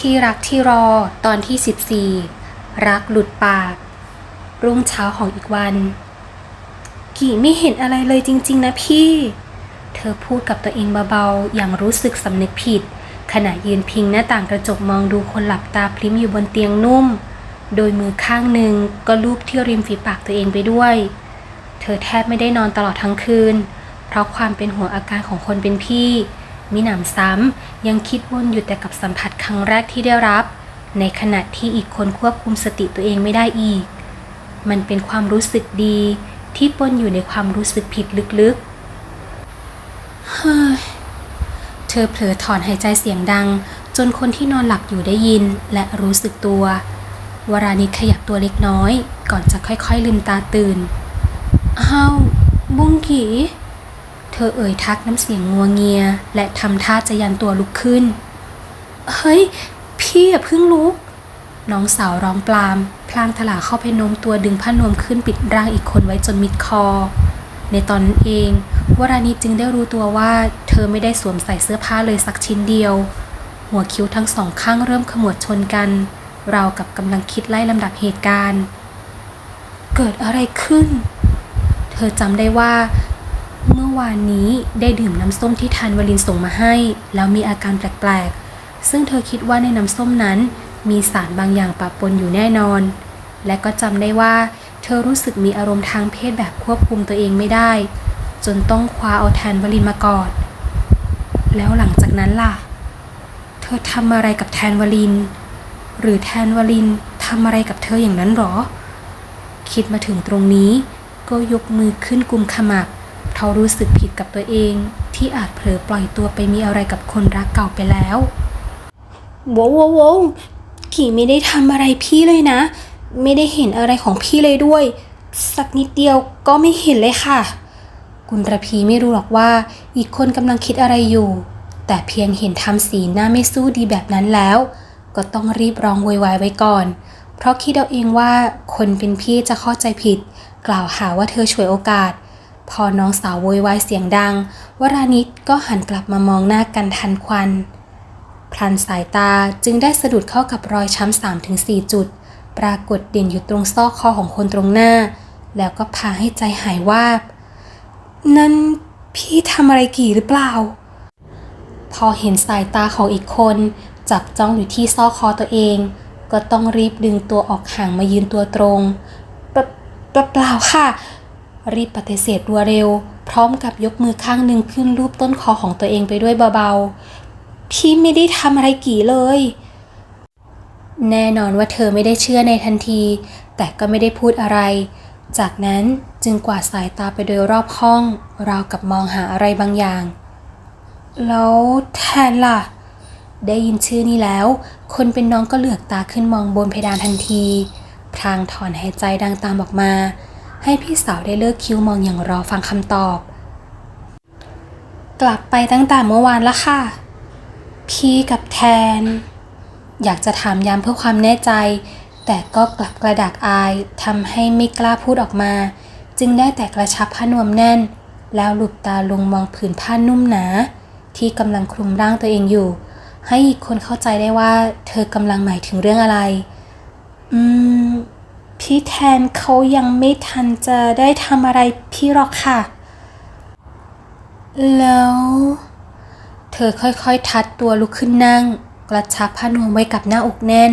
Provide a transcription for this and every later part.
ที่รักที่รอตอนที่ 14 รักหลุดปาก รุ่งเช้าของอีกวัน กี่ไม่เห็นอะไรเลยจริง ๆ นะพี่ เธอพูดกับตัวเองเบาๆ อย่างรู้สึกสำนึกผิด ขณะยืนพิงหน้าต่างกระจกมองดูคนหลับตาพลิ้มอยู่บนเตียงนุ่ม โดยมือข้างหนึ่งก็ลูบที่ริมฝีปากตัวเองไปด้วย เธอแทบไม่ได้นอนตลอดทั้งคืน เพราะความเป็นห่วงอาการของคนเป็นพี่มิหนำซ้ำ ยังคิดวนอยู่แต่กับสัมผัสครั้งแรกที่ได้รับ ในขณะที่อีกคนควบคุมสติตัวเองไม่ได้อีก มันเป็นความรู้สึกดีที่ปนอยู่ในความรู้สึกผิดลึกๆ เฮ้ย เธอเผลอถอนหายใจเสียงดัง จนคนที่นอนหลับอยู่ได้ยินและรู้สึกตัว วรานิขยับตัวเล็กน้อย ก่อนจะค่อยๆลืมตาตื่นอ้าวบุ้งกีเธอเอ่ยทักน้ำเสียงงัวเงีย และทำท่าจะยันตัวลุกขึ้น เฮ้ย พี่อย่าเพิ่งลุก น้องสาวร้องปลาม พลางถลาเข้าไปโน้มตัวดึงผ้านวมขึ้นปิดร่างอีกคนไว้จนมิดคอ ในตอนนั้นเองวรานิจึงได้รู้ตัวว่าเธอไม่ได้สวมใส่เสื้อผ้าเลยสักชิ้นเดียว หัวคิ้วทั้งสองข้างเริ่มขมวดชนกัน เรากับกำลังคิดไล่ลำดับเหตุการณ์ เกิดอะไรขึ้น เธอจำได้ว่า เมื่อวานนี้ได้ดื่มน้ำส้มที่ทานวลินส่งมาให้ แล้วมีอาการแปลกๆ ซึ่งเธอคิดว่าในน้ำส้มนั้น มีสารบางอย่างปะปนอยู่แน่นอน และก็จำได้ว่า เธอรู้สึกมีอารมณ์ทางเพศแบบควบคุมตัวเองไม่ได้ จนต้องคว้าเอาแทนวลินมากอด แล้วหลังจากนั้นล่ะ เธอทำอะไรกับแทนวลิน หรือแทนวลินทำอะไรกับเธออย่างนั้นหรอ คิดมาถึงตรงนี้ ก็ยกมือขึ้นกุมขมับ เพรารู้สึกผิดกับตัวเองที่อาจเผลอปล่อยตัวไปมีอะไรกับคนรักเก่าไปแล้วโว้วโวขี่ไม่ได้ทำอะไรพี่เลยนะ ไม่ได้เห็นอะไรของพี่เลยด้วย สักนิดเดียวก็ไม่เห็นเลยค่ะ กุลระพีไม่รู้หรอกว่า อีกคนกำลังคิดอะไรอยู่ แต่เพียงเห็นทำสีหน้าไม่สู้ดีแบบนั้นแล้ว ก็ต้องรีบร้องโวยวายไว้ก่อน เพราะคิดเอาเองว่าคนเป็นพี่จะเข้าใจผิด กล่าวหาว่าเธอฉวยโอกาส พอน้องสาวโวยวายเสียงดัง วรานิชก็หันกลับมามองหน้ากันทันควัน พลันสายตาจึงได้สะดุดเข้ากับรอยช้ำสามถึงสี่จุด ปรากฏเด่นอยู่ตรงซอกคอของคนตรงหน้า แล้วก็พาให้ใจหายวาบ นั่นพี่ทำอะไรกี่หรือเปล่า พอเห็นสายตาของอีกคน จับจ้องอยู่ที่ซอกคอตัวเอง ก็ต้องรีบดึงตัวออกห่างมายืนตัวตรงเปล่าเปล่าเปล่าค่ะ รีบปฏิเสธรัวเร็ว พร้อมกับยกมือข้างหนึ่งขึ้นรูปต้นคอของตัวเองไปด้วยเบาๆ พี่ไม่ได้ทำอะไรกี่เลย แน่นอนว่าเธอไม่ได้เชื่อในทันที แต่ก็ไม่ได้พูดอะไร จากนั้นจึงกวาดสายตาไปโดยรอบห้อง ราวกับมองหาอะไรบางอย่าง แล้วแทนล่ะ ได้ยินชื่อนี้แล้ว คนเป็นน้องก็เหลือกตาขึ้นมองบนเพดานทันทีพลางถอนหายใจดังตามออกมา ให้พี่สาวได้เลิกคิ้วมองอย่างรอฟังคำตอบ กลับไปตั้งแต่เมื่อวานแล้วค่ะ พี่กับแทน อยากจะถามย้ำเพื่อความแน่ใจ แต่ก็กลับกระดากอายทำให้ไม่กล้าพูดออกมา จึงได้แต่กระชับผ้านวมแน่น แล้วหลุบตาลงมองผืนผ้านุ่มหนา ที่กำลังคลุมร่างตัวเองอยู่ ให้อีกคนเข้าใจได้ว่า เธอกำลังหมายถึงเรื่องอะไร อืม พี่แทนเขายังไม่ทันจะได้ทำอะไรพี่หรอกค่ะ แล้ว เธอค่อยๆทัดตัวลุกขึ้นนั่ง กระชับผ้านวมไว้กับหน้าอกแน่น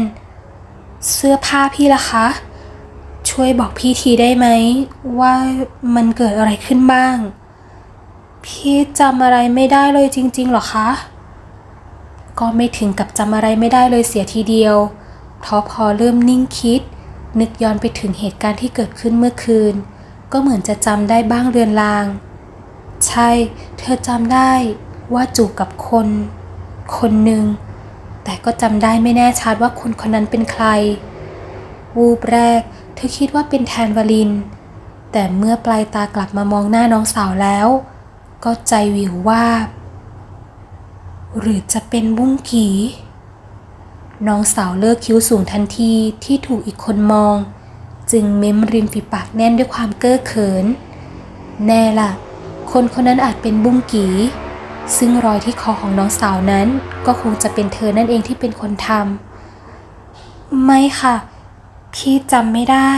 เสื้อผ้าพี่ล่ะคะ ช่วยบอกพี่ทีได้ไหม ว่ามันเกิดอะไรขึ้นบ้าง พี่จำอะไรไม่ได้เลยจริงๆหรอคะ ก็ไม่ถึงกับจำอะไรไม่ได้เลยเสียทีเดียวเพราะพอเริ่มนิ่งคิด นึกย้อนไปถึงเหตุการณ์ที่เกิดขึ้นเมื่อคืน ก็เหมือนจะจำได้บ้างเรือนลาง ใช่ เธอจำได้ว่าจูบกับคน คนหนึ่ง แต่ก็จำได้ไม่แน่ชัดว่าคนคนนั้นเป็นใคร วูบแรก เธอคิดว่าเป็นแทนวลิน แต่เมื่อปลายตากลับมามองหน้าน้องสาวแล้ว ก็ใจวิวว่า หรือจะเป็นบุ้งกี น้องสาวเลิกคิ้วสูงทันทีที่ถูกอีกคนมอง จึงเม้มริมฝีปากแน่นด้วยความเก้อเขิน แน่ล่ะ คนคนนั้นอาจเป็นบุ้งกีซึ่งรอยที่คอของน้องสาวนั้นก็คงจะเป็นเธอนั่นเองที่เป็นคนทำไม่ค่ะ พี่จำไม่ได้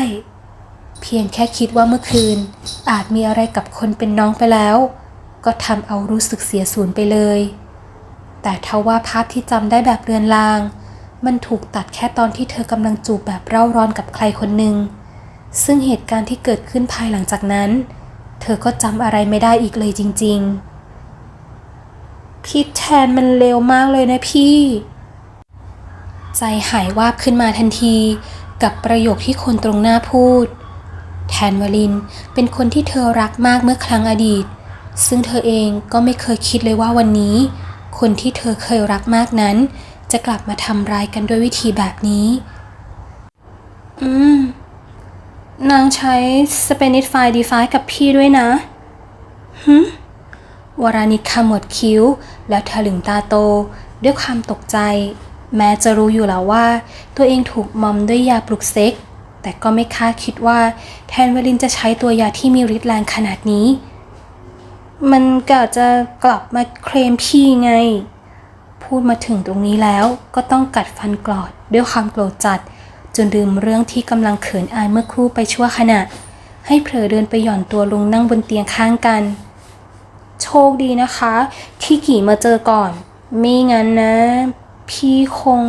เพียงแค่คิดว่าเมื่อคืน อาจมีอะไรกับคนเป็นน้องไปแล้ว ก็ทำเอารู้สึกเสียสูญไปเลย แต่ทว่าภาพที่จำได้แบบเรือนลาง มันถูกตัดแค่ตอนที่เธอกำลังจูบแบบเร่าร้อนกับใครคนหนึ่ง ซึ่งเหตุการณ์ที่เกิดขึ้นภายหลังจากนั้น เธอก็จำอะไรไม่ได้อีกเลยจริง ๆ พี่แทนมันเร็วมากเลยนะพี่ ใจหายวาบขึ้นมาทันที กับประโยคที่คนตรงหน้าพูด แทนวลินเป็นคนที่เธอรักมากเมื่อครั้งอดีต ซึ่งเธอเองก็ไม่เคยคิดเลยว่าวันนี้ คนที่เธอเคยรักมากนั้น จะกลับมาทำร้ายกันด้วยวิธีแบบนี้ อืม นางใช้ Spanish File d e f i กับพี่ด้วยนะหึวรานิชขมวดคิ้ว แล้วถลึงตาโต ด้วยความตกใจ แม้จะรู้อยู่แล้วว่า ตัวเองถูกมอมด้วยยาปลุกเซ็ก แต่ก็ไม่คาดคิดว่าแทนเวลินจะใช้ตัวยาที่มีฤทธิ์แรงขนาดนี้ มันก็จะกลับมาเคลมพี่ไง พูดมาถึงตรงนี้แล้วก็ต้องกัดฟันกรอดด้วยความโกรธจัด จนลืมเรื่องที่กำลังเขินอายเมื่อครู่ไปชั่วขณะ ให้เผลอเดินไปหย่อนตัวลงนั่งบนเตียงข้างกัน โชคดีนะคะ ที่กี่มาเจอก่อน ไม่งั้นนะ พี่คง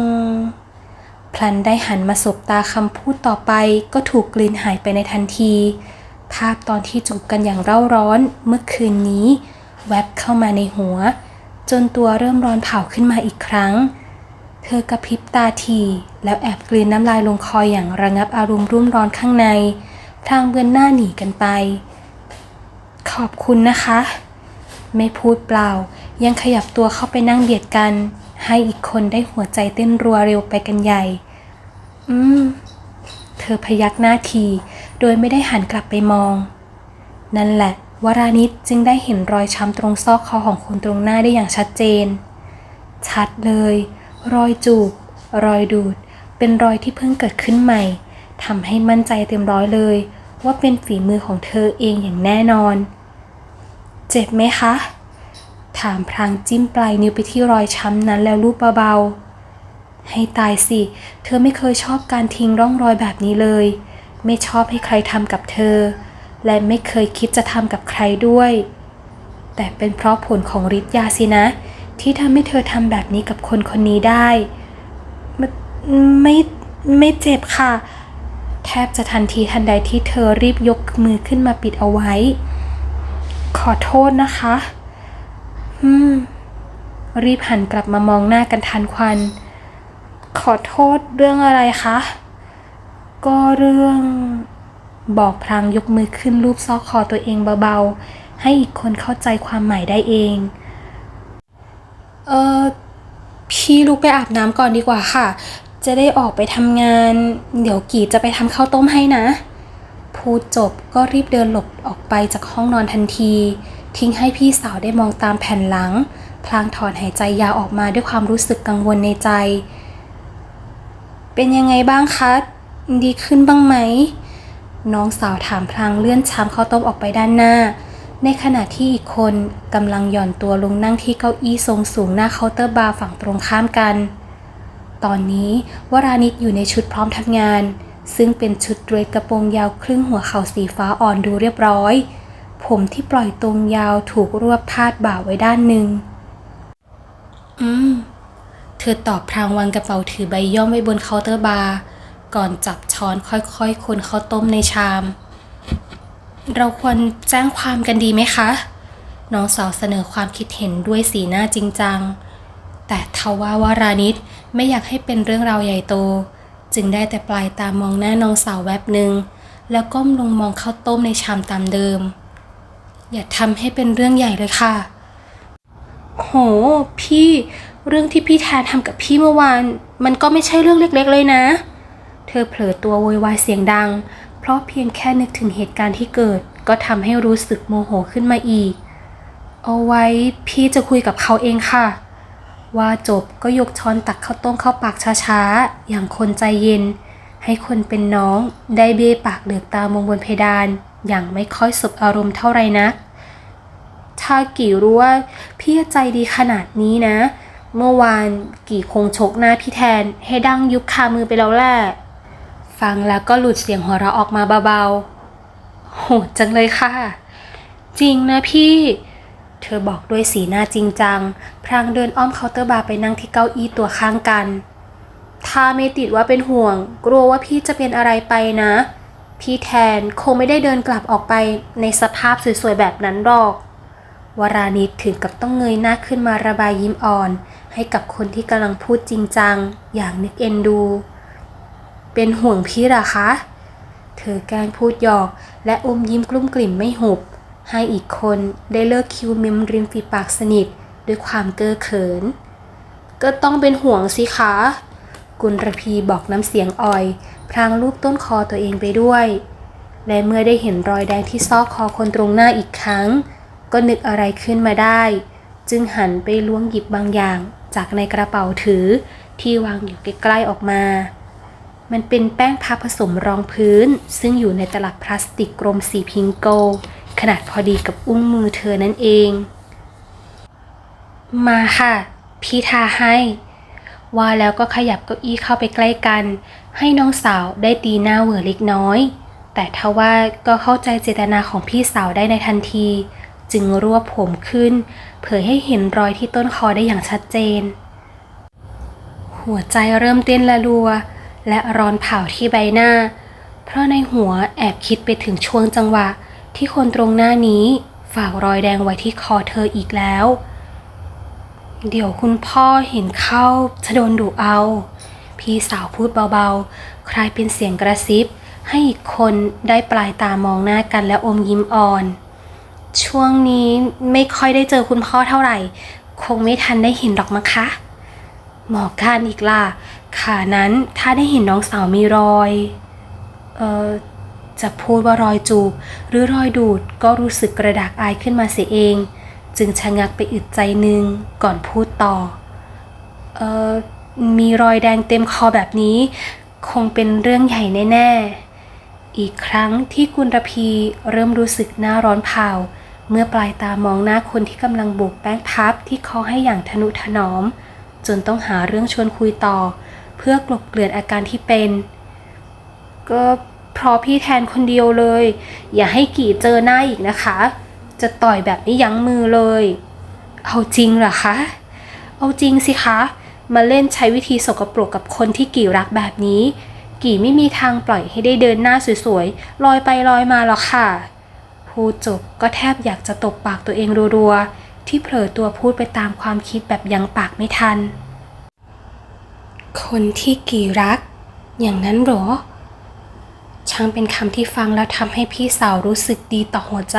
พลันได้หันมาสบตาคำพูดต่อไป ก็ถูกกลืนหายไปในทันที ภาพตอนที่จูบกันอย่างเร่าร้อนเมื่อคืนนี้ แวบเข้ามาในหัว จนตัวเริ่มร้อนเผาขึ้นมาอีกครั้ง เธอกระพริบตาทีแล้วแอบกลืนน้ำลายลงคออย่างระงับอารมณ์รุ่มร้อนข้างใน พลางเบือนหน้าหนีกันไป ขอบคุณนะคะ ไม่พูดเปล่า ยังขยับตัวเข้าไปนั่งเบียดกัน ให้อีกคนได้หัวใจเต้นรัวเร็วไปกันใหญ่ อืม เธอพยักหน้าที โดยไม่ได้หันกลับไปมอง นั่นแหละ วรานิชจึงได้เห็นรอยช้ำตรงซอกคอของคนตรงหน้าได้อย่างชัดเจน ชัดเลย รอยจูบ รอยดูด เป็นรอยที่เพิ่งเกิดขึ้นใหม่ทำให้มั่นใจเต็มร้อยเลย ว่าเป็นฝีมือของเธอเองอย่างแน่นอน เจ็บไหมคะ ถามพลางจิ้มปลายนิ้วไปที่รอยช้ำนั้นแล้วลูบเบาๆ ให้ตายสิ เธอไม่เคยชอบการทิ้งร่องรอยแบบนี้เลย ไม่ชอบให้ใครทำกับเธอ และไม่เคยคิดจะทำกับใครด้วย แต่เป็นเพราะผลของฤทธิ์ยาสินะ ที่ทำให้เธอทำแบบนี้กับคนคนนี้ได้ ไม่ไม่ไม่เจ็บค่ะ แทบจะทันทีทันใดที่เธอรีบยกมือขึ้นมาปิดเอาไว้ ขอโทษนะคะ อืม รีบหันกลับมามองหน้ากันทันควัน ขอโทษเรื่องอะไรคะ ก็เรื่อง บอกพลางยกมือขึ้นรูปซอกคอตัวเองเบาๆ ให้อีกคนเข้าใจความหมายได้เอง เออพี่ลุกไปอาบน้ำก่อนดีกว่าค่ะ จะได้ออกไปทำงาน เดี๋ยวกีจะไปทำข้าวต้มให้นะ พูดจบก็รีบเดินหลบออกไปจากห้องนอนทันที ทิ้งให้พี่สาวได้มองตามแผ่นหลัง พลางถอนหายใจยาวออกมาด้วยความรู้สึกกังวลในใจ เป็นยังไงบ้างคะ ดีขึ้นบ้างไหม น้องสาวถามพลางเลื่อนชามข้าวต้มออกไปด้านหน้า ในขณะที่อีกคนกำลังหย่อนตัวลงนั่งที่เก้าอี้ทรงสูงหน้าเคาน์เตอร์บาร์ฝั่งตรงข้ามกัน ตอนนี้วรานิชอยู่ในชุดพร้อมทำงาน ซึ่งเป็นชุดเดรสกระโปรงยาวครึ่งหัวเข่าสีฟ้าอ่อนดูเรียบร้อย ผมที่ปล่อยตรงยาวถูกรวบพาดบ่าไว้ด้านหนึ่ง อืม เธอตอบพรางวางกระเป๋าถือใบย่อมไว้บนเคาน์เตอร์บาร์ ก่อนจับช้อนค่อยๆ คนข้าวต้มในชาม เราควรแจ้งความกันดีไหมคะ น้องสาวเสนอความคิดเห็นด้วยสีหน้าจริงจัง แต่ทว่าวารานิชไม่อยากให้เป็นเรื่องราวใหญ่โต จึงได้แต่ปลายตามองหน้าน้องสาวแวบหนึ่งแล้วก้มลงมองข้าวต้มในชามตามเดิม อย่าทำให้เป็นเรื่องใหญ่เลยค่ะ โห พี่ เรื่องที่พี่แทนทำกับพี่เมื่อวาน มันก็ไม่ใช่เรื่องเล็ก ๆ เลยนะ เธอเผลอตัวโวยวายเสียงดัง เพราะเพียงแค่นึกถึงเหตุการณ์ที่เกิด ก็ทำให้รู้สึกโมโหขึ้นมาอีก เอาไว้พี่จะคุยกับเขาเองค่ะ ว่าจบก็ยกช้อนตักข้าวต้มเข้าปากช้าๆ อย่างคนใจเย็น ให้คนเป็นน้องได้เบ้ปากเหลือกตามองบนเพดาน อย่างไม่ค่อยสบอารมณ์เท่าไร่นักถ้ากี่รู้ว่าพี่พี่ใจดีขนาดนี้นะ เมื่อวานกี่คงชกหน้าพี่แทนให้ดังยุบคามือไปแล้วแหละ ฟังแล้วก็หลุดเสียงหัวเราะออกมาเบาๆ โหดจังเลยค่ะ จริงนะพี่ เธอบอกด้วยสีหน้าจริงจัง พรางเดินอ้อมเคาน์เตอร์บาร์ไปนั่งที่เก้าอี้ตัวข้างกัน ถ้าไม่ติดว่าเป็นห่วง กลัวว่าพี่จะเป็นอะไรไปนะ พี่แทนคงไม่ได้เดินกลับออกไปในสภาพสวยๆแบบนั้นหรอกวรานิดถึงกับต้องเงยหน้าขึ้นมาระบายยิ้มอ่อน ให้กับคนที่กำลังพูดจริงจัง อย่างนึกเอ็นดู เป็นห่วงพี่หรอคะ เธอแกล้งพูดหยอก และอมยิ้มกลุ้มกลิ่มไม่หุบ ให้อีกคนได้เลิกคิวมิมริมฝีปากสนิทด้วยความเก้อเขิน ก็ต้องเป็นห่วงสิคะ กุลระพีบอกน้ำเสียงอ่อย พรางลูบต้นคอตัวเองไปด้วย และเมื่อได้เห็นรอยแดงที่ซอกคอคนตรงหน้าอีกครั้ง ก็นึกอะไรขึ้นมาได้ จึงหันไปล้วงหยิบบางอย่างจากในกระเป๋าถือที่วางอยู่ใกล้ๆออกมา มันเป็นแป้งพับผสมรองพื้น ซึ่งอยู่ในตลับพลาสติกกลมสีพิงโก ขนาดพอดีกับอุ้งมือเธอนั่นเอง มาค่ะ พี่ทาให้ ว่าแล้วก็ขยับเก้าอี้เข้าไปใกล้กัน ให้น้องสาวได้ตีหน้าเหวอเล็กน้อย แต่ทว่าก็เข้าใจเจตนาของพี่สาวได้ในทันที จึงรวบผมขึ้น เผยให้เห็นรอยที่ต้นคอได้อย่างชัดเจน หัวใจเริ่มเต้นละรัว และร้อนเผาที่ใบหน้า เพราะในหัวแอบคิดไปถึงช่วงจังหวะที่คนตรงหน้านี้ฝากรอยแดงไว้ที่คอเธออีกแล้ว เดี๋ยวคุณพ่อเห็นเข้าจะโดนดุเอา พี่สาวพูดเบาๆ คล้ายเป็นเสียงกระซิบ ให้อีกคนได้ปลายตามองหน้ากันและอมยิ้มอ่อน ช่วงนี้ไม่ค่อยได้เจอคุณพ่อเท่าไหร่ คงไม่ทันได้เห็นหรอกมั้งคะ หมอการอีกล่ะ ขานั้นถ้าได้เห็นน้องสาวมีรอย เอ่อ จะพูดว่ารอยจูบ หรือรอยดูดก็รู้สึกกระดากอายขึ้นมาเสียเอง จึงชะงักไปอึดใจนึงก่อนพูดต่อ เอ่อ มีรอยแดงเต็มคอแบบนี้ คงเป็นเรื่องใหญ่แน่ ๆ อีกครั้งที่กุลรพีเริ่มรู้สึกหน้าร้อนเผาเมื่อปลายตามองหน้าคนที่กำลังโบกแป้งพับที่คอให้อย่างทนุถนอม จนต้องหาเรื่องชวนคุยต่อ เพื่อกลบเกลื่อนอาการที่เป็น ก็เพราะพี่แทนคนเดียวเลย อย่าให้กี่เจอหน้าอีกนะคะ จะต่อยแบบไม่ยั้งมือเลย เอาจริงเหรอคะ เอาจริงสิคะ มาเล่นใช้วิธีสกปรกกับคนที่กี่รักแบบนี้ กี่ไม่มีทางปล่อยให้ได้เดินหน้าสวยๆลอยไปลอยมาหรอกค่ะพูดจบก็แทบอยากจะตบปากตัวเองรัวๆที่เผลอตัวพูดไปตามความคิดแบบยังปากไม่ทัน คนที่กี่รัก อย่างนั้นหรอ ช่างเป็นคำที่ฟังแล้วทำให้พี่สาวรู้สึกดีต่อหัวใจ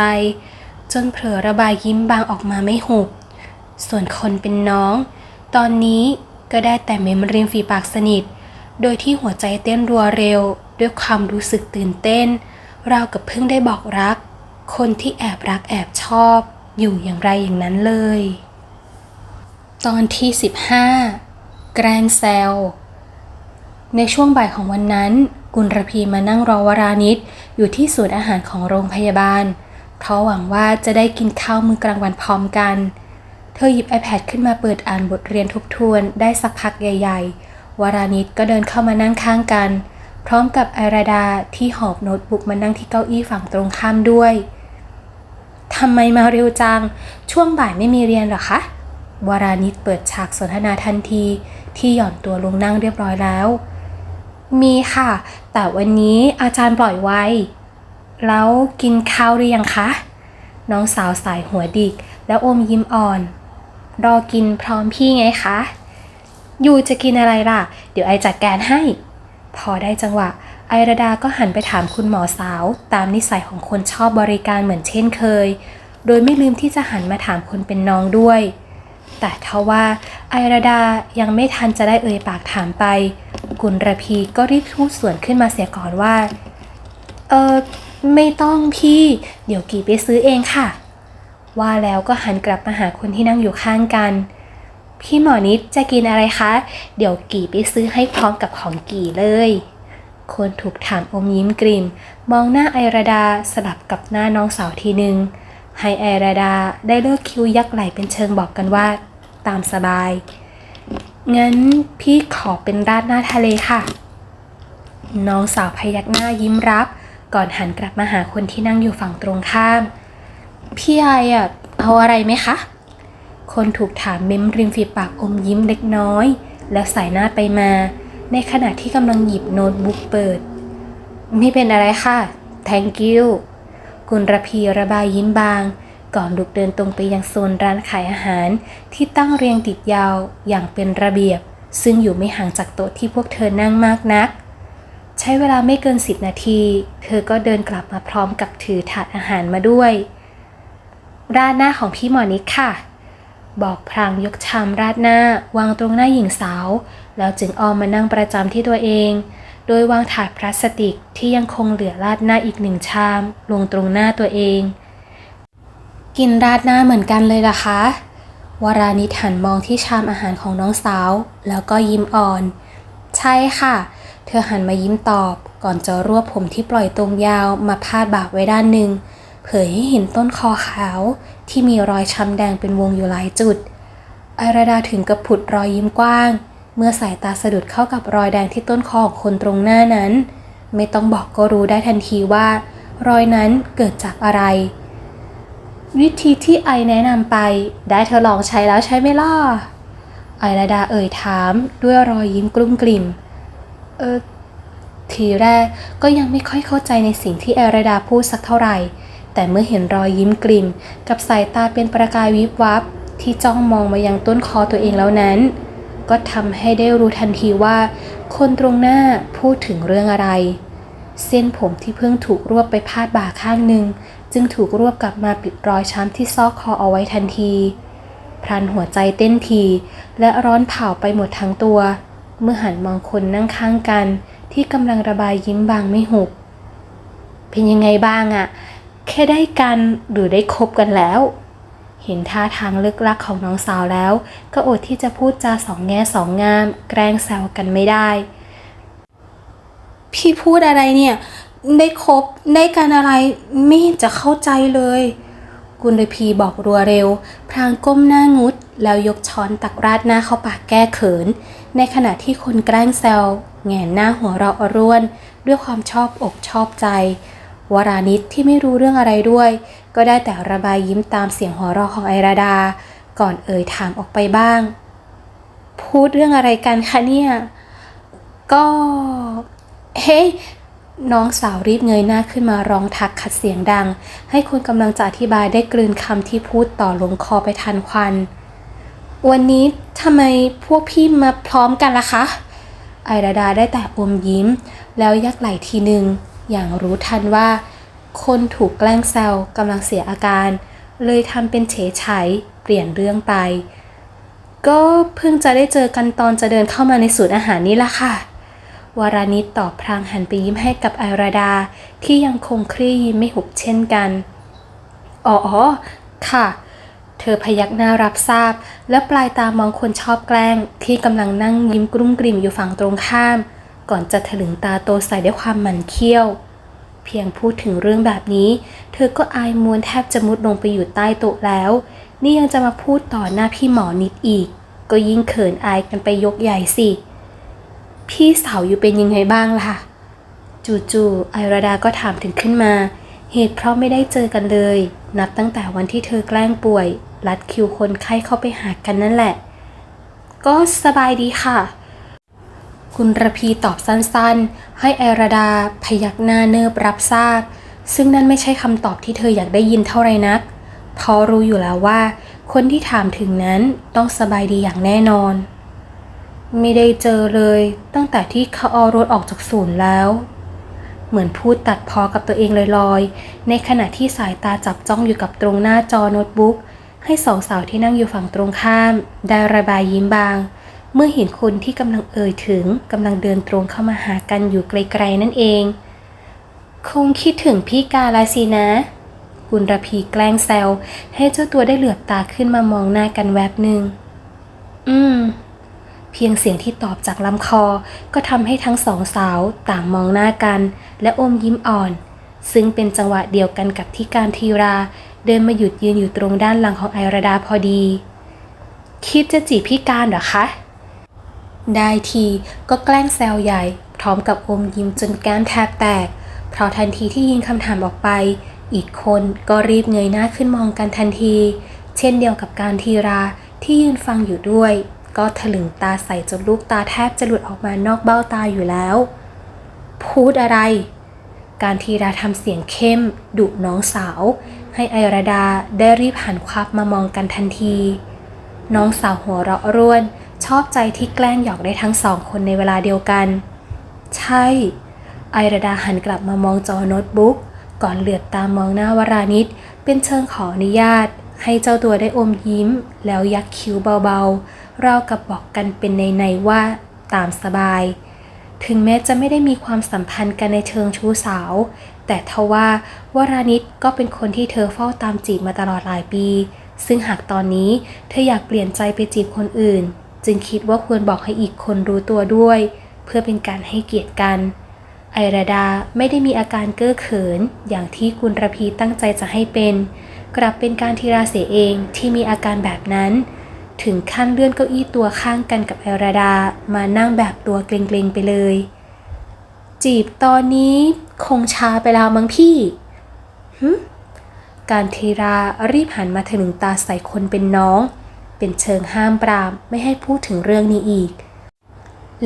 จนเผลอระบายยิ้มบางออกมาไม่หุบ ส่วนคนเป็นน้อง ตอนนี้ก็ได้แต่เมมริมฝีปากสนิท โดยที่หัวใจเต้นรัวเร็ว ด้วยความรู้สึกตื่นเต้นราวกับเพิ่งได้บอกรัก คนที่แอบรักแอบชอบ อยู่อย่างไรอย่างนั้นเลย ตอนที่ 15 แกรนเซล ในช่วงบ่ายของวันนั้น กุลรพีมานั่งรอวรานิชอยู่ที่ศูนย์อาหารของโรงพยาบาล เพราะหวังว่าจะได้กินข้าวมื้อกลางวันพร้อมกัน เธอหยิบ iPad ขึ้นมาเปิดอ่านบทเรียนทบทวนได้สักพักใหญ่ ๆ วรานิชก็เดินเข้ามานั่งข้างกัน พร้อมกับไอราดาที่หอบโน้ตบุ๊กมานั่งที่เก้าอี้ฝั่งตรงข้ามด้วยทำไมมาเร็วจัง ช่วงบ่ายไม่มีเรียนหรอคะ วรานิชเปิดฉากสนทนาทันที ที่หย่อนตัวลงนั่งเรียบร้อยแล้ว มีค่ะ แต่วันนี้อาจารย์ปล่อยไว้ แล้วกินข้าวหรือยังคะ น้องสาวสายหัวดิก แล้วอมยิ้มอ่อน รอกินพร้อมพี่ไงคะยูจะกินอะไรล่ะ เดี๋ยวไอจัดการให้ พอได้จังหวะ ไอราดาก็หันไปถามคุณหมอสาว ตามนิสัยของคนชอบบริการเหมือนเช่นเคย โดยไม่ลืมที่จะหันมาถามคนเป็นน้องด้วย แต่ทว่าไอราดายังไม่ทันจะได้เอ่ยปากถามไป กุลระพีก็รีบพูดสวนขึ้นมาเสียก่อนว่า เออไม่ต้องพี่ เดี๋ยวกี่ไปซื้อเองค่ะ ว่าแล้วก็หันกลับมาหาคนที่นั่งอยู่ข้างกัน พี่หมอนิดจะกินอะไรคะ เดี๋ยวกี่ไปซื้อให้พร้อมกับของกี่เลยคนถูกถามอมยิ้มกริมมองหน้าไอราดาสลับกับหน้าน้องสาวทีหนึ่งให้แอราดาได้เลิกคิ้วยักไหลเป็นเชิงบอกกันว่า ตามสบาย งั้นพี่ขอเป็นราดหน้าทะเลค่ะ น้องสาวพยักหน้ายิ้มรับ ก่อนหันกลับมาหาคนที่นั่งอยู่ฝั่งตรงข้าม พี่ไออะเอาอะไรไหมคะ คนถูกถามเม้มริมฝีปากอมยิ้มเล็กน้อย แล้วสายหน้าไปมา ในขณะที่กำลังหยิบโน้ตบุ๊กเปิด ไม่เป็นอะไรค่ะ thank you กุลระพีระบายยิ้มบาง ก่อนลุกเดินตรงไปยังโซนร้านขายอาหาร ที่ตั้งเรียงติดยาวอย่างเป็นระเบียบ ซึ่งอยู่ไม่ห่างจากโต๊ะที่พวกเธอนั่งมากนัก ใช้เวลาไม่เกินสิบนาที เธอก็เดินกลับมาพร้อมกับถือถาดอาหารมาด้วย ราดหน้าของพี่หมอนิดค่ะ บอกพลางยกชามราดหน้าวางตรงหน้าหญิงสาว แล้วจึงออมมานั่งประจำที่ตัวเอง โดยวางถาดพลาสติกที่ยังคงเหลือราดหน้าอีกหนึ่งชาม ลงตรงหน้าตัวเอง กินราดหน้าเหมือนกันเลยล่ะคะ วรานิถหันมองที่ชามอาหารของน้องสาว แล้วก็ยิ้มอ่อน ใช่ค่ะ เธอหันมายิ้มตอบ ก่อนจะรวบผมที่ปล่อยตรงยาวมาพาดบ่าไว้ด้านหนึ่ง เผยให้เห็นต้นคอขาวที่มีรอยช้ำแดงเป็นวงอยู่หลายจุด ไอราดาถึงกับผุดรอยยิ้มกว้าง เมื่อสายตาสะดุดเข้ากับรอยแดงที่ต้นคอของคนตรงหน้านั้น ไม่ต้องบอกก็รู้ได้ทันทีว่า รอยนั้นเกิดจากอะไร วิธีที่ไอแนะนำไป ได้เธอลองใช้แล้วใช่ไหมล่ะ ไอราดาเอ่ยถามด้วยรอยยิ้มกลุ้มกลิ่ม เออ ทีแรกก็ยังไม่ค่อยเข้าใจในสิ่งที่ไอราดาพูดสักเท่าไหร่ แต่เมื่อเห็นรอยยิ้มกลิ่ม กับสายตาเป็นประกายวิบวับ ที่จ้องมองมายังต้นคอตัวเองแล้วนั้น ก็ทำให้ได้รู้ทันทีว่า คนตรงหน้าพูดถึงเรื่องอะไร เส้นผมที่เพิ่งถูกรวบไปพาดบ่าข้างหนึ่ง จึงถูกรวบกลับมาปิดรอยช้ำที่ซอกคอเอาไว้ทันที พรันหัวใจเต้นทีและร้อนเผาไปหมดทั้งตัว เมื่อหันมองคนนั่งข้างกัน ที่กำลังระบายยิ้มบางไม่หุบ เป็นยังไงบ้างอะแค่ได้กันหรือได้คบกันแล้ว เห็นท่าทางลึกลักของน้องสาวแล้ว ก็อดที่จะพูดจาสองแง่สองงาม แกล้งแซวกันไม่ได้ พี่พูดอะไรเนี่ย ได้คบได้กันอะไรไม่เห็นจะเข้าใจเลย กุลรพีบอกรัวเร็ว พรางก้มหน้างุด แล้วยกช้อนตักราดหน้าเข้าปากแก้เขิน ในขณะที่คนแกล้งแซวแงนหน้าหัวเราะอร่วน ด้วยความชอบอกชอบใจ วรานิชที่ไม่รู้เรื่องอะไรด้วย ก็ได้แต่ระบายยิ้มตามเสียงหัวเราะของไอราดา ก่อนเอ่ยถามออกไปบ้าง พูดเรื่องอะไรกันคะเนี่ย ก็ เฮ้ย น้องสาวรีบเงยหน้าขึ้นมาร้องทักขัดเสียงดัง ให้คนกำลังจะอธิบายได้กลืนคำที่พูดต่อลงคอไปทันควัน วันนี้ทำไมพวกพี่มาพร้อมกันล่ะคะ ไอราดาได้แต่อมยิ้ม แล้วยักไหล่ทีหนึ่งอย่างรู้ทันว่า คนถูกแกล้งแซวกำลังเสียอาการ เลยทำเป็นเฉยไฉเปลี่ยนเรื่องไป ก็เพิ่งจะได้เจอกันตอนจะเดินเข้ามาในสูตรอาหารนี่ละค่ะ วารานิตตอบพลางหันไปยิ้มให้กับไอราดา ที่ยังคงคลี่ยิ้มไม่หุบเช่นกัน อ๋อ ค่ะ เธอพยักหน้ารับทราบ และปลายตามองคนชอบแกล้ง ที่กำลังนั่งยิ้มกลุ้มกลิ่มอยู่ฝั่งตรงข้าม ก่อนจะถลึงตาโตใส่ด้วยความหมันเคี้ยว เพียงพูดถึงเรื่องแบบนี้ เธอก็อายมวนแทบจะมุดลงไปอยู่ใต้โต๊ะแล้ว นี่ยังจะมาพูดต่อหน้าพี่หมอนิดอีก ก็ยิ่งเขินอายกันไปยกใหญ่สิ พี่สาวอยู่เป็นยังไงบ้างล่ะ จู่ๆไอราดาก็ถามถึงขึ้นมา เหตุเพราะไม่ได้เจอกันเลย นับตั้งแต่วันที่เธอแกล้งป่วย รัดคิวคนไข้เข้าไปหากันนั่นแหละ ก็สบายดีค่ะ คุณระพีตอบสั้นๆ ให้ไอราดาพยักหน้าเนิบรับทราบ ซึ่งนั่นไม่ใช่คำตอบที่เธออยากได้ยินเท่าไรนัก เพราะรู้อยู่แล้วว่า คนที่ถามถึงนั้นต้องสบายดีอย่างแน่นอน ไม่ได้เจอเลยตั้งแต่ที่เขาเอารถออกจากศูนย์แล้ว เหมือนพูดตัดพอกับตัวเองลอยๆ ในขณะที่สายตาจับจ้องอยู่กับตรงหน้าจอโน้ตบุ๊ก ให้สองสาวที่นั่งอยู่ฝั่งตรงข้าม ได้ระบายยิ้มบาง เมื่อเห็นคนที่กำลังเอ่ยถึงกำลังเดินตรงเข้ามาหากันอยู่ไกลๆนั่นเอง คงคิดถึงพี่กาลาสินะกุลระพีแกล้งแซวให้เจ้าตัวได้เหลือบตาขึ้นมามองหน้ากันแวบหนึ่งอืม เพียงเสียงที่ตอบจากลำคอ ก็ทำให้ทั้งสองสาวต่างมองหน้ากัน และอมยิ้มอ่อน ซึ่งเป็นจังหวะเดียวกันกับที่การทีรา เดินมาหยุดยืนอยู่ตรงด้านหลังของไอราดาพอดี คิดจะจีบพี่การเหรอคะ ได้ทีก็แกล้งแซวใหญ่ พร้อมกับอมยิ้มจนแก้มแทบแตก เพราะทันทีที่ยิงคำถามออกไป อีกคนก็รีบเงยหน้าขึ้นมองกันทันที เช่นเดียวกับการทีราที่ยืนฟังอยู่ด้วย ก็ถลึงตาใส่จนลูกตาแทบจะหลุดออกมานอกเบ้าตาอยู่แล้ว พูดอะไร การทีราทำเสียงเข้มดุน้องสาว ให้ไอราดาได้รีบหันควับมามองกันทันที น้องสาวหัวเราะร่วน ชอบใจที่แกล้งหยอกได้ทั้งสองคนในเวลาเดียวกัน ใช่ ไอราดาหันกลับมามองจอโน้ตบุ๊ก ก่อนเหลือบตามองหน้าวรานิชเป็นเชิงขออนุญาต ให้เจ้าตัวได้อมยิ้ม แล้วยักคิ้วเบาๆ เรากับบอกกันเป็นในๆว่าตามสบาย ถึงแม้จะไม่ได้มีความสัมพันธ์กันในเชิงชู้สาว แต่ทว่าวรานิชก็เป็นคนที่เธอเฝ้าตามจีบมาตลอดหลายปี ซึ่งหากตอนนี้เธออยากเปลี่ยนใจไปจีบคนอื่น จึงคิดว่าควรบอกให้อีกคนรู้ตัวด้วย เพื่อเป็นการให้เกียรติกันไอราดาไม่ได้มีอาการเก้อเขิน อย่างที่กุลระพีตั้งใจจะให้เป็น กลับเป็นการทีราเสียเองที่มีอาการแบบนั้น ถึงขั้นเลื่อนเก้าอี้ตัวข้างกันกับไอราดามานั่งแบบตัวเกรงๆไปเลย จีบตอนนี้คงช้าไปแล้วมั้งพี่หึการทีรารีบหันมาถึงตาใส่คนเป็นน้อง เป็นเชิงห้ามปรามไม่ให้พูดถึงเรื่องนี้อีก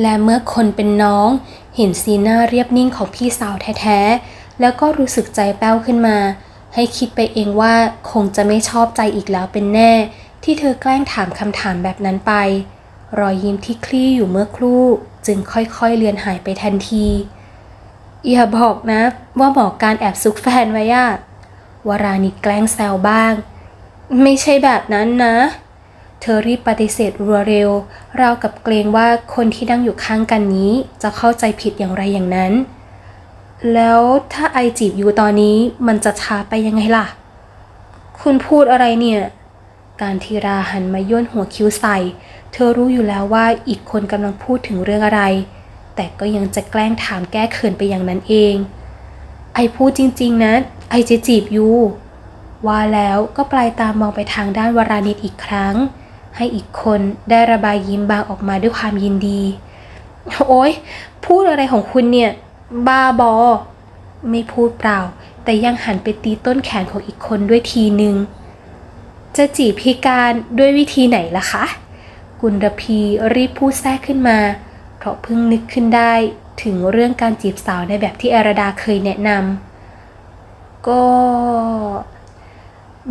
และเมื่อคนเป็นน้องเห็นสีหน้าเรียบนิ่งของพี่สาวแท้ๆ แล้วก็รู้สึกใจแป้วขึ้นมา ให้คิดไปเองว่าคงจะไม่ชอบใจอีกแล้วเป็นแน่ ที่เธอแกล้งถามคำถามแบบนั้นไป รอยยิ้มที่คลี่อยู่เมื่อครู่จึงค่อยๆเลือนหายไปทันที อย่าบอกนะ ว่าหมอการแอบซุกแฟนไว้อะวรานิแกล้งแซวบ้าง ไม่ใช่แบบนั้นนะ เธอรีบปฏิเสธรัวเร็วราวกับเกรงว่าคนที่นั่งอยู่ข้างกันนี้ จะเข้าใจผิดอย่างไรอย่างนั้น แล้วถ้าไอจีบอยู่ตอนนี้มันจะช้าไปยังไงล่ะ คุณพูดอะไรเนี่ย การทีราหันมาย่นหัวคิ้วใส่ เธอรู้อยู่แล้วว่าอีกคนกำลังพูดถึงเรื่องอะไร แต่ก็ยังจะแกล้งถามแก้เขินไปอย่างนั้นเอง ไอพูดจริง ๆ นะ ไอจะจีบยูว่าแล้วก็ปลายตามองไปทางด้านวรานิชอีกครั้ง ให้อีกคนได้ระบายยิ้มบางออกมาด้วยความยินดี โอ๊ยพูดอะไรของคุณเนี่ย บ้าบอ ไม่พูดเปล่า แต่ยังหันไปตีต้นแขนของอีกคนด้วยทีหนึ่ง จะจีบพี่การด้วยวิธีไหนล่ะคะ กุลรพีรีบพูดแทรกขึ้นมา เพราะเพิ่งนึกขึ้นได้ถึงเรื่องการจีบสาวในแบบที่แอราดาเคยแนะนำก็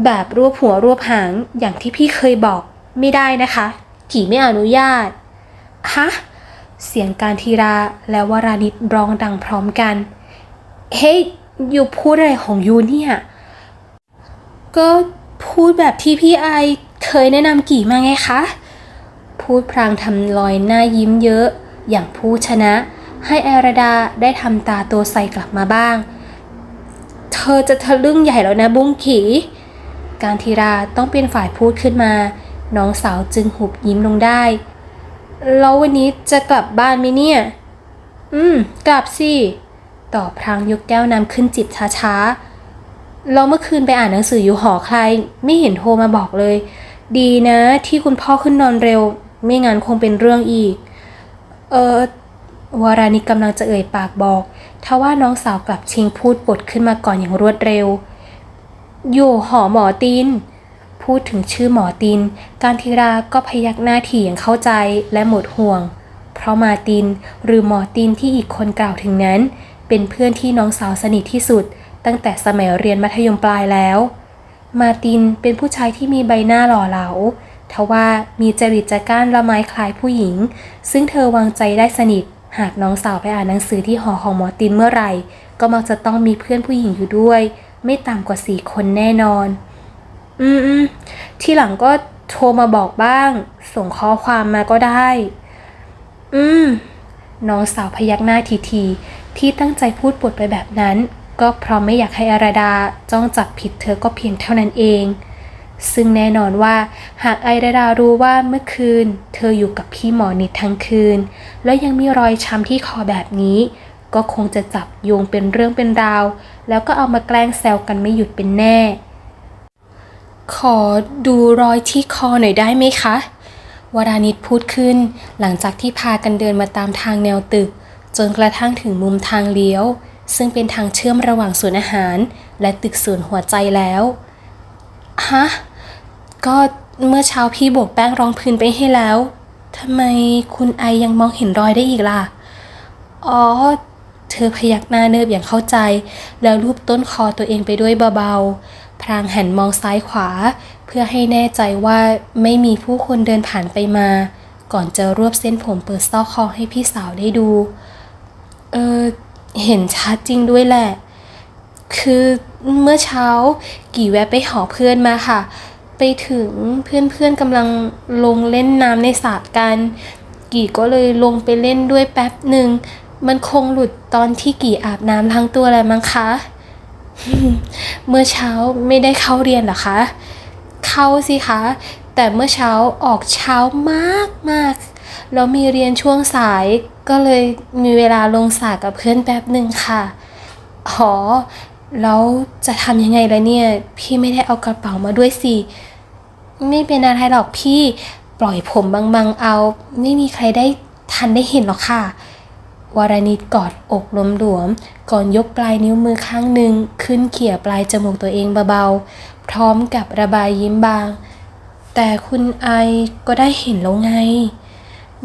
แบบรวบหัวรวบหางอย่างที่พี่เคยบอกไม่ได้นะคะ กี่ไม่อนุญาตฮะเสียงการทีราและวรานิตร้องดังพร้อมกัน เฮ้ยยูพูดอะไรของยูเนี่ย ก็ พูดแบบที่พี่ไอเคยแนะนำกี่มาไงคะ พูดพลางทำรอยหน้ายิ้มเยอะ อย่างผู้ชนะ ให้แอรดาได้ทำตาตัวใสกลับมาบ้าง เธอจะทะลึ่งใหญ่แล้วนะบุ้งขี การทีราต้องเป็นฝ่ายพูดขึ้นมา น้องสาวจึงหุบยิ้มลงได้ แล้ววันนี้จะกลับบ้านไหมเนี่ย อืม กลับสิต่อพรางยกแก้วน้ำขึ้นจิบช้าๆ เราเมื่อคืนไปอ่านหนังสืออยู่หอใคร ไม่เห็นโทรมาบอกเลย ดีนะที่คุณพ่อขึ้นนอนเร็ว ไม่งั้นคงเป็นเรื่องอีก เออวารานิกำลังจะเอ่ยปากบอกทว่าน้องสาวกลับชิงพูดบทขึ้นมาก่อนอย่างรวดเร็ว อยู่หอหมอตินพูดถึงชื่อหมอตินการทีราก็พยักหน้าถี่อย่างเข้าใจและหมดห่วง เพราะมาตินหรือหมอตินที่อีกคนกล่าวถึงนั้น เป็นเพื่อนที่น้องสาวสนิทที่สุด ตั้งแต่สมัยเรียนมัธยมปลายแล้ว มาตินเป็นผู้ชายที่มีใบหน้าหล่อเหลาทว่ามีจริตจักร้านละไม้คล้ายผู้หญิง ซึ่งเธอวางใจได้สนิท หากน้องสาวไปอ่านหนังสือที่หอของหมอตินเมื่อไหร่ ก็มักจะต้องมีเพื่อนผู้หญิงอยู่ด้วย ไม่ต่ำกว่าสี่คนแน่นอน อืมอืมที่หลังก็โทรมาบอกบ้าง ส่งข้อความมาก็ได้ อืม น้องสาวพยักหน้าทีทีๆที่ตั้งใจพูดบทไปแบบนั้น ก็เพราะไม่อยากให้อาราดาจ้องจับผิดเธอก็เพียงเท่านั้นเอง ซึ่งแน่นอนว่าหากไอราดารู้ว่าเมื่อคืน เธออยู่กับพี่หมอนิดทั้งคืน แล้วยังมีรอยช้ำที่คอแบบนี้ ก็คงจะจับโยงเป็นเรื่องเป็นราว แล้วก็เอามาแกล้งแซวกันไม่หยุดเป็นแน่ ขอดูรอยที่คอหน่อยได้ไหมคะวรานิตพูดขึ้น หลังจากที่พากันเดินมาตามทางแนวตึก จนกระทั่งถึงมุมทางเลี้ยว ซึ่งเป็นทางเชื่อมระหว่างสวนอาหาร และตึกศูนหัวใจแล้ว ฮะ ก็เมื่อเช้าพี่โบกแป้งรองพื้นไปให้แล้วทำไมคุณไอยังมองเห็นรอยได้อีกล่ะ อ๋อ เธอพยักหน้าเนิบอย่างเข้าใจ แล้วรูปต้นคอตัวเองไปด้วยเบาๆ พรางหันมองซ้ายขวา เพื่อให้แน่ใจว่าไม่มีผู้คนเดินผ่านไปมา ก่อนจะรวบเส้นผมเปิดซอกคอให้พี่สาวได้ดู เออ เห็นชัดจริงด้วยแหละ คือเมื่อเช้ากี่แวะไปหอเพื่อนมาค่ะ ไปถึงเพื่อนๆกำลังลงเล่นน้ำในสระกัน กี่ก็เลยลงไปเล่นด้วยแป๊บหนึ่ง มันคงหลุดตอนที่กี่อาบน้ำล้างตัวอะไรมั้งคะ เมื่อเช้าไม่ได้เข้าเรียนหรอคะ เข้าสิคะ แต่เมื่อเช้าออกเช้ามากมากๆแล้วมีเรียนช่วงสาย ก็เลยมีเวลาลงสระกับเพื่อนแป๊บหนึ่งค่ะอ๋อแล้วจะทำยังไงล่ะเนี่ย พี่ไม่ได้เอากระเป๋ามาด้วยสิ ไม่เป็นอะไรหรอกพี่ปล่อยผมบางๆเอา ไม่มีใครได้ทันได้เห็นหรอกค่ะวรนิตกอดอกหลวม ก่อนยกปลายนิ้วมือข้างหนึ่งขึ้นเขี่ยปลายจมูกตัวเองเบาๆ พร้อมกับระบายยิ้มบาง แต่คุณไอก็ได้เห็นแล้วไง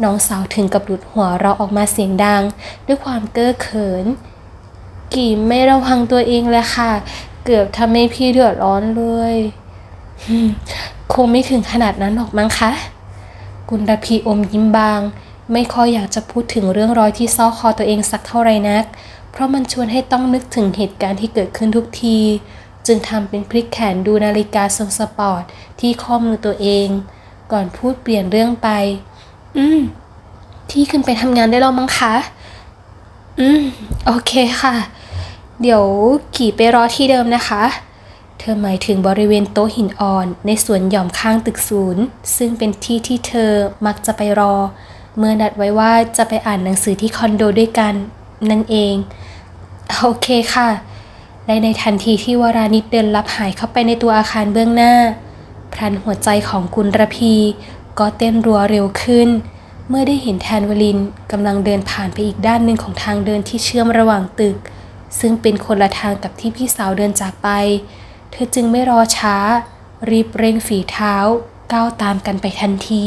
น้องสาวถึงกับหลุดหัวเราออกมาเสียงดัง ด้วยความเก้อเขิน กี่ไม่ระวังตัวเองเลยค่ะ เกือบทำให้พี่เดือดร้อนเลยคงไม่ถึงขนาดนั้นหรอกมั้งคะ กุลพีอมยิ้มบาง ไม่ค่อยอยากจะพูดถึงเรื่องรอยที่ซ้อคอตัวเองสักเท่าไรนัก เพราะมันชวนให้ต้องนึกถึงเหตุการณ์ที่เกิดขึ้นทุกที จึงทำเป็นพลิกแขนดูนาฬิกาทรงสปอร์ตที่ข้อมือตัวเอง ก่อนพูดเปลี่ยนเรื่องไป อืม ที่ขึ้นไปทำงานได้แล้วมั้งคะ อืม โอเคค่ะ เดี๋ยวกี่ไปรอที่เดิมนะคะ เธอหมายถึงบริเวณโต๊ะหินอ่อน ในสวนหย่อมข้างตึกศูนย์ ซึ่งเป็นที่ที่เธอมักจะไปรอ เมื่อนัดไว้ว่าจะไปอ่านหนังสือที่คอนโดด้วยกัน นั่นเอง โอเคค่ะ และในทันทีที่วรานิตเดินลับหายเข้าไปในตัวอาคารเบื้องหน้าพลันหัวใจของกุลระพี ก็เต้นรัวเร็วขึ้น เมื่อได้เห็นแทนวลินกำลังเดินผ่านไปอีกด้านหนึ่งของทางเดินที่เชื่อมระหว่างตึก ซึ่งเป็นคนละทางกับที่พี่สาวเดินจากไป เธอจึงไม่รอช้า รีบเร่งฝีเท้า ก้าวตามกันไปทันที